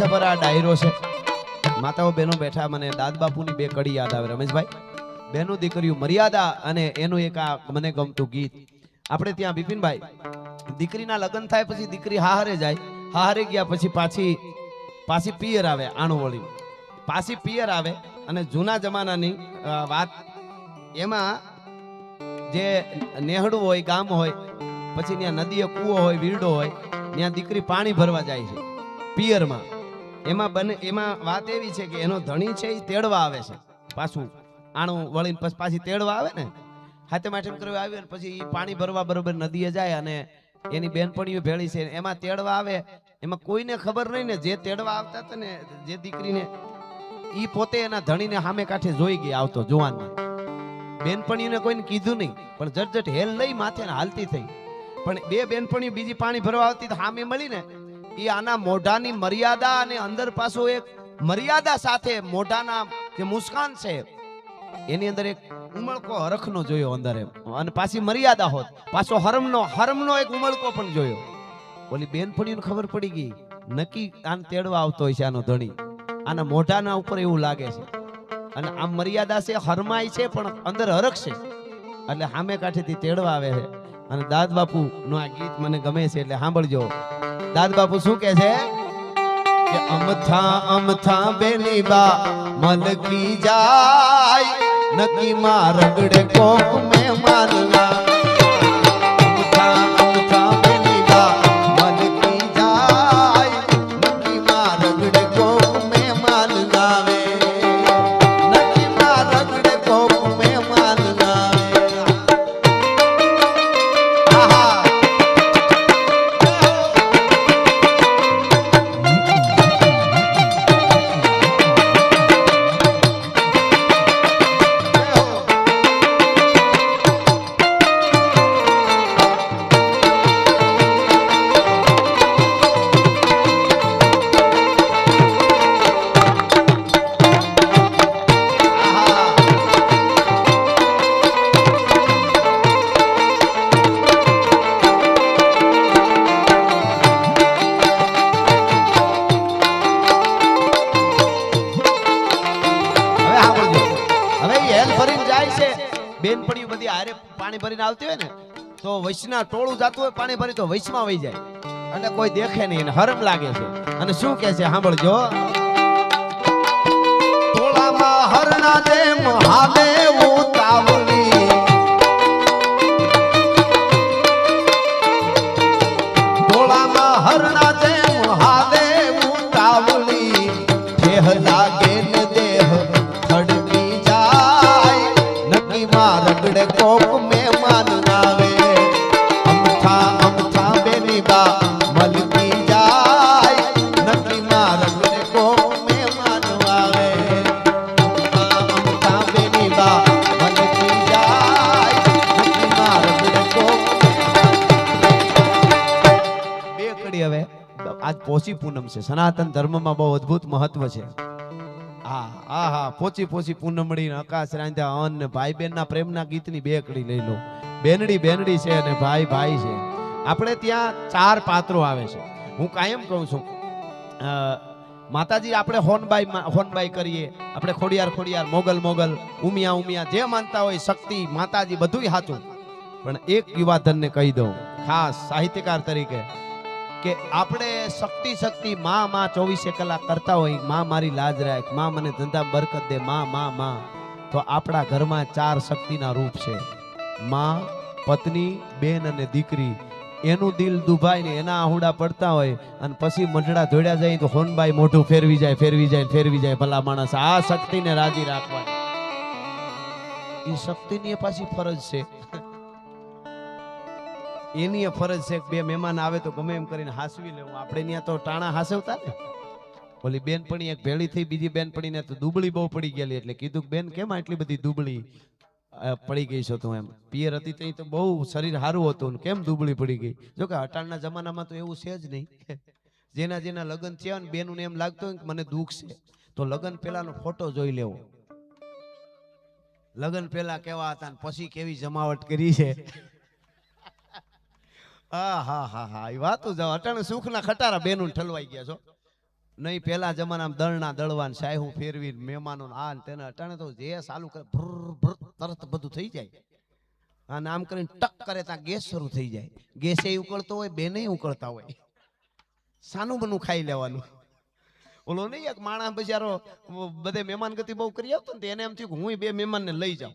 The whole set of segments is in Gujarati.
જબર આ ડાયરો છે. માતાઓ બહેનો બેઠા, મને દાદ બે કડી યાદ આવે, રમેશભાઈ. બહેનો દીકરીઓ, મર્યાદા અને એનું એક આ મને ગમતું ગીત. આપણે ત્યાં બિપિનભાઈ, દીકરીના લગ્ન થાય પછી દીકરી હારે જાય. હારે ગયા પછી પાછી પાછી પિયર આવે, આણુવળી. પાછી પિયર આવે અને જૂના જમાનાની વાત એમાં જે નેહડું હોય, ગામ હોય, પછી ત્યાં નદીએ કૂવો હોય, વીરડો હોય, ત્યાં દીકરી પાણી ભરવા જાય છે, પિયરમાં. એમાં બને એમાં વાત એવી છે કે એનો ધણી છે એ તેડવા આવે છે. પાછું આણું વળીને પછી પાછી તેડવા આવે ને, હાથે માઠે કરવા આવે પછી એ પાણી ભરવા બરોબર નદીએ જાય અને એની બેનપણીઓ ભેળી છે. એમાં તેડવા આવે, એમાં કોઈને ખબર નહીં ને, જે તેડવા આવતા હતા ને, જે દીકરીને એ પોતે એના ધણીને સામે કાંઠે જોઈ ગઈ આવતો જુવાનમાં. બેનપણીઓને કોઈને કીધું નહીં, પણ જટ જટ હેલ લઈ માથે હાલતી થઈ. પણ બે બેનપણીઓ બીજી પાણી ભરવા આવતી સામે મળી ને એ આના મોઢાની મર્યાદા અને અંદર પાછો એક મર્યાદા સાથે મોઢાના જે મુસ્કાન છે, એની અંદર એક ઉમળકો હરખનો જોયો અંદર એમ. અને પાછી મર્યાદા હોત. પાછો હરમનો હરમનો એક ઉમળકો પણ જોયો. ઓલી બેનપણીને ખબર પડી ગઈ, નક્કી આન તેડવા આવતો હોય છે આનો ધણી. આના મોઢાના ઉપર એવું લાગે છે. અને આમ મર્યાદા છે, હરમાય છે, પણ અંદર હરખ છે એટલે સામે કાંઠેથી તેડવા આવે છે. અને દાદ બાપુ નું આ ગીત મને ગમે છે એટલે સાંભળજો. દાદ બાપુ શું કે છે? અમથા અમથા બેની બા, મલકી જાય નકી માં રગડે કોક મે અમથા તો વૈશના ટોળું જાતું હોય, પાણી ભરી તો વૈશમાં વહી જાય. અને કોઈ દેખે નહીં અને હરમ લાગે છે. અને શું કે છે, સાંભળજો. ટોળામાં હરણા દે મહાદેવ ઉતાવળી છે. સનાતન ધર્મમાં બહુ અદ્ભુત મહત્વ છે. હા હા હા પોચી પોચી પૂનમડી આકાશ રાંધ્યા અન ને ભાઈ બેન ના પ્રેમના ગીતની બે કડી લઈ લો. બેનડી બેનડી છે અને ભાઈ ભાઈ છે. આપણે ત્યાં ચાર પાત્રો આવે છે. હું કાયમ કહું છું માતાજી આપણે હોનબાઈ હોનબાઈ કરીએ. આપણે ખોડિયાર ખોડિયાર, મોગલ મોગલ, ઉમિયા ઉમિયા, જે માનતા હોય શક્તિ, માતાજી બધુંય સાચું પણ એક યુવાધનને કહી દઉં, ખાસ સાહિત્યકાર તરીકે કે આપણે શક્તિ શક્તિ માં માં ચોવીસે કલાક કરતા હોય, માં મારી લાજ રાખ, માં મને ધંધા બરકત દે, માં માં માં. તો આપણા ઘરમાં ચાર શક્તિના રૂપ છે. માં, પત્ની, બેન અને દીકરી. એનું દિલ દુભાઈ ને એના આહુડા પડતા હોય અને પછી મંડળા ધોડ્યા જાય તો હોનબાઈ મોઢું ફેરવી જાય ફેરવી જાય ફેરવી જાય ભલા માણસ. આ શક્તિને રાજી રાખવાની. એ શક્તિની પાછી ફરજ છે. એની ફરજ છે બે મહેમાન આવે તો ગમે એમ કરીને હાસવી લેવું આપણે ત્યાં તો ટાણા હાસવતા ને. ઓલી બેનપણી એક ભેળી થઈ, બીજી બેનપણીને તો દુબળી બહુ પડી ગયેલી એટલે કીધું બેન, કેમ આટલી બધી દુબળી પડી ગઈ છો તું એમ? પિયર હતી તઈ તો બહુ શરીર સારું હતું કેમ દુબળી પડી ગઈ? જો કે અટાણના જમાનામાં તો એવું છે જ નહીં. જેના જેના લગ્ન થયા ને બેનું એમ લાગતું કે મને દુઃખ છે, તો લગ્ન પહેલાનો ફોટો જોઈ લેવો. લગ્ન પહેલા કેવા હતા પછી કેવી જમાવટ કરી છે. હા હા હા હા એ વાતું જાવ અટાણે સુખના ખટારા બેનું ઠલવાઈ ગયા છો. નહીં પેલા જમાનામાં દળના દળવાન સાયહું ફેરવી મહેમાનો આ તેને અટાણે તો જે ચાલુ કરે ભ્રુર ભ્રુર તરત બધું થઈ જાય. અને આમ કરીને ટક ત્યાં ગેસ શરૂ થઈ જાય. ગેસે ઉકળતો હોય, બેને ઉકળતા હોય. સાનું બનું ખાઈ લેવાનું. ઓલો નહીં, એક માણસ બિચારો બધે મહેમાન ગતિ બહુ કરી આવતો ને એને એમ થયું કે હું બે મહેમાનને લઈ જાઉં.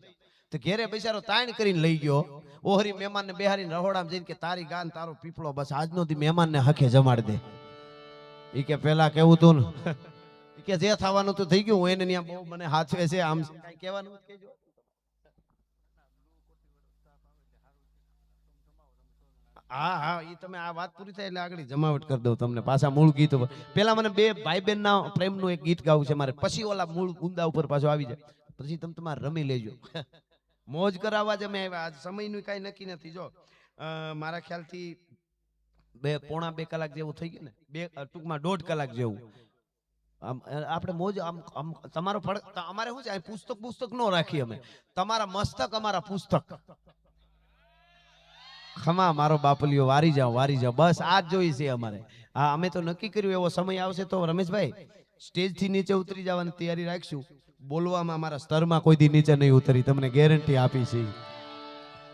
તો ઘેરે બિચારો તાણ કરીને લઈ ગયો. ઓહરી મહેમાનને બેહારીને રહોડામાં જઈને કે, તારી ગાન, તારો પીપળો બસ આજનો દી મહેમાનને હખે જમાડી દે. એ કે, પેલા કેવું તું? કે, જે થવાનું તો થઈ ગયું, હું એને ત્યાં બહુ મને હાથવે છે, આમ કઈ હા હા, ઈ તમે આ વાત પૂરી થાય એટલે આગળ જમાવટ કરી દઉં તમને પાછા મૂળ ગીત પર. પેલા મને બે ભાઈ બહેન ના પ્રેમનું એક ગીત ગાવું છે મારે. પછી ઓલા મૂળ ઊંડા ઉપર પાછો આવી જાય. પછી તમે તમારે રમી લેજો. મોજ કરાવવા જ અમે આવ્યા. આજ સમયનું કાંઈ નક્કી નથી. જો મારા ખ્યાલથી બે, પોણા બે કલાક જેવું થઈ ગયું ને? બે ટૂંકમાં દોઢ કલાક જેવું. આપણે મોજ આમ આમ, તમારો ફળ અમારે શું છે? પુસ્તક પુસ્તક ન રાખીએ અમે. તમારા મસ્તક, અમારા પુસ્તક. ખમા, મારો બાપલીઓ વારી જાઓ વારી જાઓ. બસ, આ જ જોઈ છે અમારે. હા, અમે તો નક્કી કર્યું, એવો સમય આવશે તો રમેશભાઈ, સ્ટેજથી નીચે ઉતરી જવાની તૈયારી રાખશું. બોલવામાં અમારા સ્તરમાં કોઈ દી નીચે નહીં ઉતરી. તમને ગેરંટી આપી છે.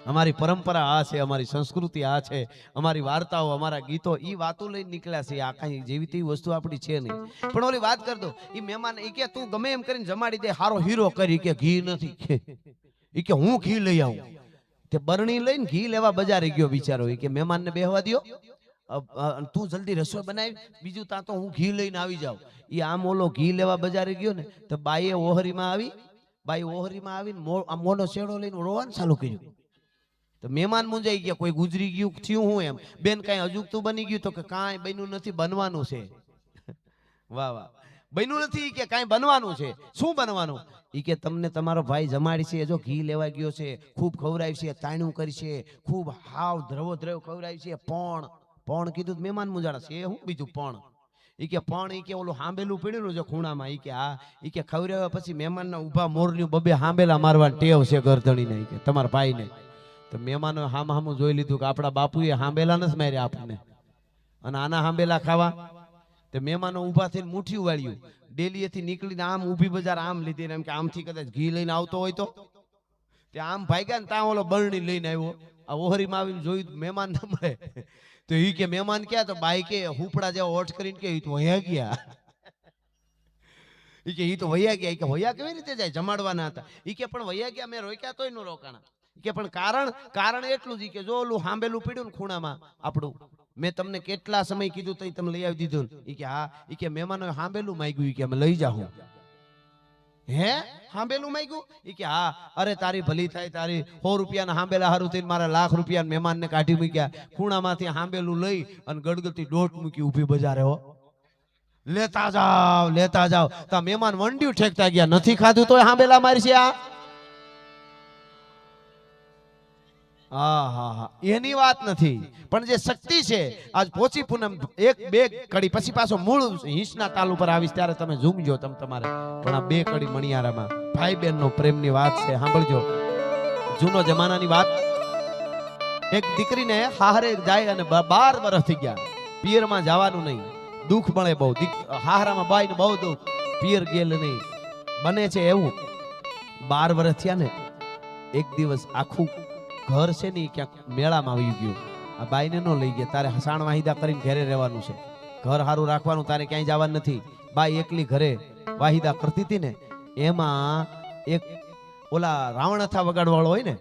અમારી પરંપરા આ છે, અમારી સંસ્કૃતિ આ છે, અમારી વાર્તાઓ, અમારા ગીતો એ વાતો લઈને નીકળ્યા છે. આ કાંઈ જેવી તેવી વસ્તુ આપણી છે નહીં. પણ ઓલી વાત કર દો એ મહેમાન ઈ કે તું ગમે એમ કરીને જમાડી દે, હારો હીરો કરી કે ઘી નથી. એ કે હું ઘી લઈ આવું. તે બરણી લઈને ઘી લેવા બજારે ગયો બિચારો. એ કે મહેમાનને બેહવા અ- તું જલ્દી રસોઈ બનાવી, બીજું ત્યાં તો હું ઘી લઈને આવી જાઉં. એ આમ ઓલો ઘી લેવા બજારે ગયો ને, તો બાઈએ ઓહરીમાં આવી, બાઈ ઓહરીમાં આવીને મોનો શેડો લઈને રોવાનું ચાલુ કર્યું. તો મહેમાન મુંજાઈ ગયા, કોઈ ગુજરી ગયું, થયું હું એમ. બેન કાંઈ અજુગતું બની ગયું તો કે કાંઈ બન્યું નથી, બનવાનું છે. વાહ વાહ. બન્યું નથી કે કાંઈ બનવાનું છે. શું બનવાનું? એ કે તમને તમારો ભાઈ જમાડી છે, જો ઘી લેવા ગયો છે, ખૂબ ખવડાવી છે, તાણું કરી છે, ખૂબ હાવ દ્રવો દ્રવ ખવડાવી છે, પણ પણ કીધું મહેમાન મુજાડા છે, હું બીજું પણ. એ કે, પણ એ કે ઓલું હાંબેલું પડ્યું છે ખૂણામાં. ઈ કે, હા. એ કે ખવડાવ્યા પછી મહેમાનના ઊભા મોરલ્યું બબે હાંબેલા મારવાની ટેવ છે ગરદણીને કે, તમારા ભાઈને. તો મહેમાનો હામ હામું જોઈ લીધું કે આપણા બાપુએ હાંબેલા નથી માર્યા આપણને. અને આના હાંબેલા ખાવા? તે મહેમાનો ઊભા થઈને મુઠ્ઠી વાળ્યું ડેલીએથી નીકળીને આમ ઊભી બજાર આમ લીધી એમ કે, આમથી કદાચ ઘી લઈને આવતો હોય તો? તે આમ ભાગ્યા ને ત્યાં ઓલો બરણી લઈને આવ્યો. આ ઓહરીમાં આવીને જોયું મહેમાન ન મળે. તો એ કે મહેમાન ક્યાં? તો બાઈ કે હુપડા જેવા કરીને કે તો વયા ગયા. એ કે એ તો વયા ગયા. કે, વયા કેવી રીતે જાય? જમાડવાના હતા. એ કે, પણ વયા ગયા, મેં રોક્યા તોય નો રોકાણા. કે, પણ કારણ કારણ એટલું જ. કે, જો ઓલું હાંબેલું પીડ્યું ને ખૂણામાં આપણું, મેં તમને કેટલા સમય કીધું તો તમે લઈ આવી દીધું એ કે, હા. ઈ કે મહેમાનો હાંબેલું માંગ્યું. કે, અમે લઈ જાઉં હે? હાંબેલું માંગ્યું? એ કે, હા, અરે તારી ભલી થાય, તારી સો રૂપિયાના હાંબેલા હારું થઈને મારા લાખ રૂપિયા મહેમાનને કાઢી મૂક્યા. ખૂણામાંથી હાંબેલું લઈ અને ગડગડતી દોટ મૂકી ઊભી બજારે, હો. લેતા જાવ લેતા જાવ તા મહેમાન વંડ્યું, ઠેકતા ગયા. નથી ખાધું તોય હાંબેલા મારી છે આ? હા એની વાત નથી. પણ જે શક્તિ છે, આજ પોચી પૂનમ એક, બે કડી પછી પાછો મૂળ હિંસના તાલ ઉપર આવીશ ત્યારે તમે ઝૂમજો તમે તમારે. પણ આ બે કડી મણિયારામાં ભાઈ બહેન નો પ્રેમની વાત છે. સાંભળજો. જૂનો જમાનાની વાત. એક દીકરીને હાહરે જાય અને બાર વર્ષ થઈ ગયા. પિયરમાં જવાનું નહીં. દુઃખ મળે બહુ. હાહરામાં બાઈને બહુ દુઃખ. પિયર ગયેલ નહીં. બને છે એવું. બાર વર્ષ થયા ને, એક દિવસ આખું ઘર છે ને ક્યાંક મેળામાં આવી ગયું. આ બાઈને ન લઈ ગયા. તારે હસાણ વાહિદા કરીને ઘરે રહેવાનું છે. ઘર સારું રાખવાનું તારે ક્યાંય જવાનું નથી. બાઈ એકલી ઘરે વાહિદા કરતી હતી ને, એમાં એક ઓલા રાવણથા વગાડવાળો હોય ને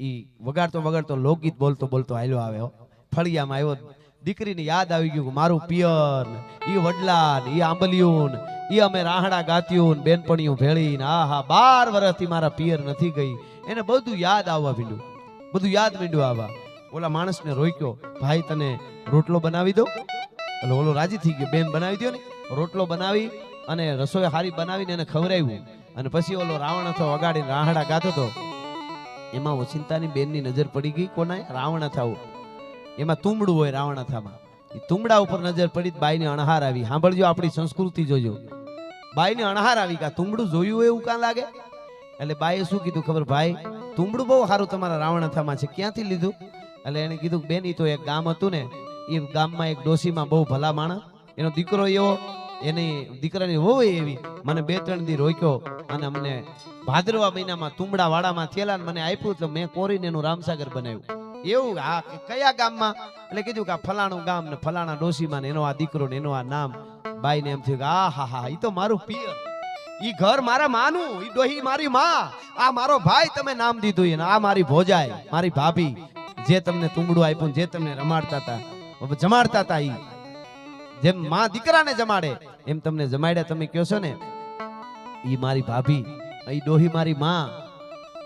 એ વગાડતો વગાડતો લોકગીત બોલતો બોલતો આવ્યો આવે હો. ફળિયામાં આવ્યો. દીકરીને યાદ આવી ગયું મારું પિયર ઈ વડલા ને ઈ આંબલિયું ઈ અમે રાહડા ગાત્યું બેનપણીઓ ભેળીને આ હા બાર વર્ષથી મારા પિયર નથી ગઈ. એને બધું યાદ આવવા માંડ્યું. બધું યાદ માંડ્યું આવા. ઓલા માણસને રોક્યો, ભાઈ, તને રોટલો બનાવી દો એટલે ઓલો રાજી થઈ ગયો, બેન, બનાવી દો ને. રોટલો બનાવી અને રસોઈ હારી બનાવીને એને ખવડાવ્યું. અને પછી ઓલો રાવણ હતો વગાડીને રાહડા ગાતો હતો. એમાં ઓચિંતાની બેનની નજર પડી ગઈ કોના રાવણ થાવ એમાં તુંબડું હોય રાવણ થામાં એ તુંબડા ઉપર નજર પડી બાઈને અણહાર આવી. સાંભળજો આપણી સંસ્કૃતિ જોજો. બાઈને અણહાર આવી કા તુંબડું જોયું એવું કાં લાગે? એટલે બાઈએ શું કીધું ખબર, ભાઈ તુંબડું બહુ સારું તમારા રાવણથામાં છે. ક્યાંથી લીધું? એટલે એને કીધું બેન તો એક ગામ હતું ને, એ ગામમાં એક ડોશીમાં બહુ ભલા માણા એનો દીકરો એવો, એની દીકરાની વહુ એવી. મને બે ત્રણ દી રોક્યો અને અમને ભાદરવા મહિનામાં તુંબડા વાડામાં થયેલા મને આપ્યું તો મેં કોરીને એનું રામસાગર બનાવ્યું. એવું આ કયા ગામમાં? એટલે કીધું કે આ ફલાણું ગામ ને ફલાણા ડોશીમાં ને એનો આ દીકરો ને એનો આ નામ. બાઈને એમ થયું કે આ હા હા એ તો મારું પિયર. ઈ ઘર મારા માનું, ઈ ડોહી મારી માં. આ મારો ભાઈ તમે નામ દીધું એને, આ મારી ભોજાય મારી ભાભી, જે તમને તુંબડું આપ્યું, જે તમને રમાડતા હતા જમાડતા હતા ઈ. જેમ માં દીકરાને જમાડે, એમ તમને જમાડ્યા તમે કહો છો ને? ઈ મારી ભાભી, ઈ ડોહી મારી માં.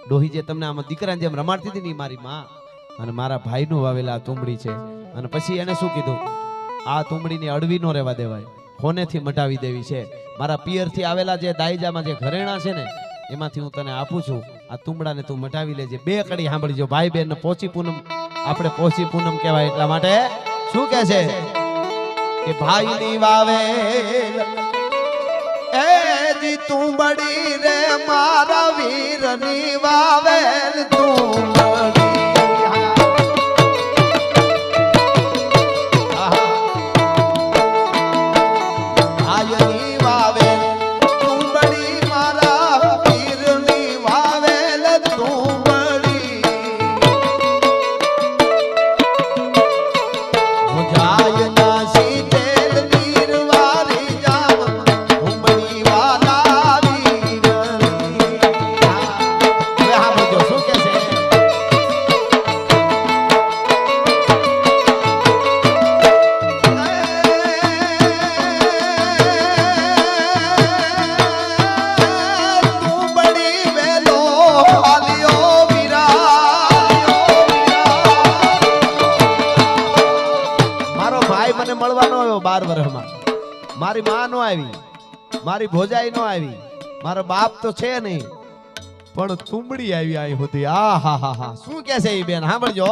ડોહી જે તમને આમાં દીકરાને જેમ રમાડતી હતી ને ઈ મારી માં. અને મારા ભાઈનું વાવેલા આ તુંબડી છે. અને પછી એને શું કીધું? આ તુંબડીની અડવી નો રહેવા દેવાય. હોનેથી મટાવી દેવી છે. મારા પિયરથી આવેલા જે દાયજામાં જે ઘરેણા છે ને, એમાંથી હું તને આપું છું. આ તુંબડાને તું મટાવી લેજે. બે કડી સાંભળીજો. ભાઈ બહેન પોચી પૂનમ, આપણે પોચી પૂનમ કહેવાય એટલા માટે. શું કહે છે? કે ભાઈની વાવેલ એ જી તુંબડી રે મારા વીરની વાવેલ બાર વર્ષમાં મારી માં નો આવી, મારી ભોજાઈ નો આવી, મારો બાપ તો છે નહીં. પણ તુંબડી આવી આવી હતી આ હા હા હા. શું કે છે એ બેન? સાંભળજો.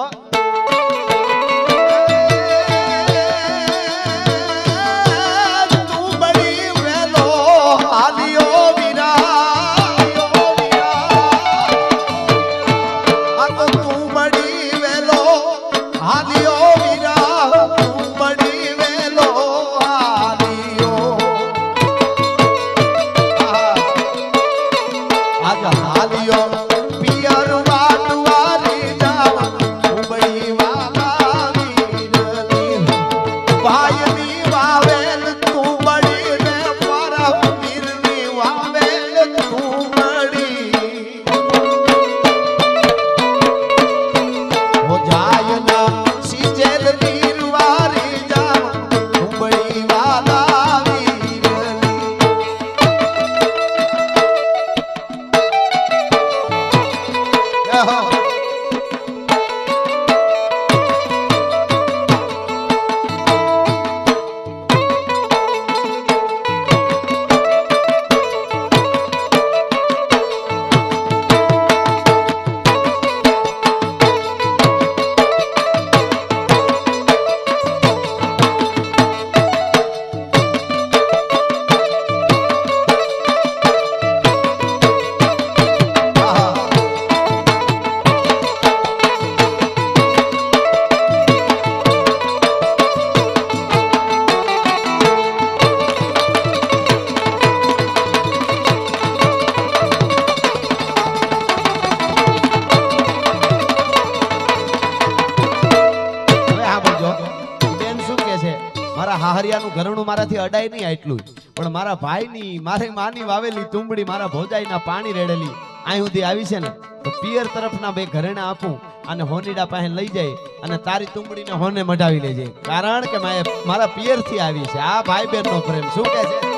મારા હાહરિયાનું ઘરણું મારાથી અડાય નહીં આટલું પણ મારા ભાઈની, મારી માની વાવેલી તુંબડી મારા ભોજાઈના પાણી રેડેલી અહીં સુધી આવી છે ને, તો પિયર તરફના બે ઘરેણા આપું અને હોનીડા પાસે લઈ જાય અને તારી તુંબડીને હોને મઢાવી લેજે. કારણ કે મારે પિયરથી આવી છે. આ ભાઈ બહેનનો પ્રેમ. શું કહે છે?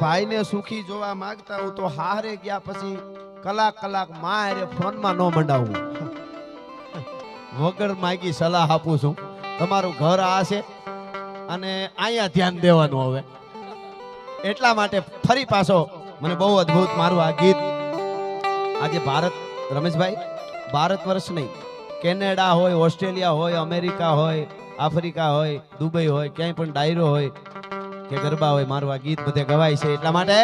ભાઈને સુખી જોવા માંગતા હું તો હારે ગયા પછી કલાક કલાક મારે ફોનમાં ન મંડાવું વગર માગી સલાહ આપું છું. તમારું ઘર આ છે અને અહીંયા ધ્યાન દેવાનું હવે. એટલા માટે ફરી પાછો મને બહુ અદભુત મારું આ ગીત. આજે ભારત, રમેશભાઈ, ભારત વર્ષ નહીં. કેનેડા હોય, ઓસ્ટ્રેલિયા હોય, અમેરિકા હોય, આફ્રિકા હોય, દુબઈ હોય, ક્યાંય પણ ડાયરો હોય કે ગરબા હોય, મારવા ગીત બધે ગવાય છે એટલા માટે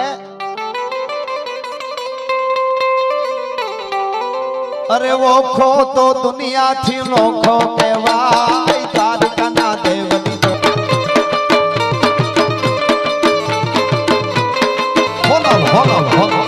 અરે ઓખો તો દુનિયાથી નોખો કહેવાય તારકાના દેવની તો. હોલો હોલો.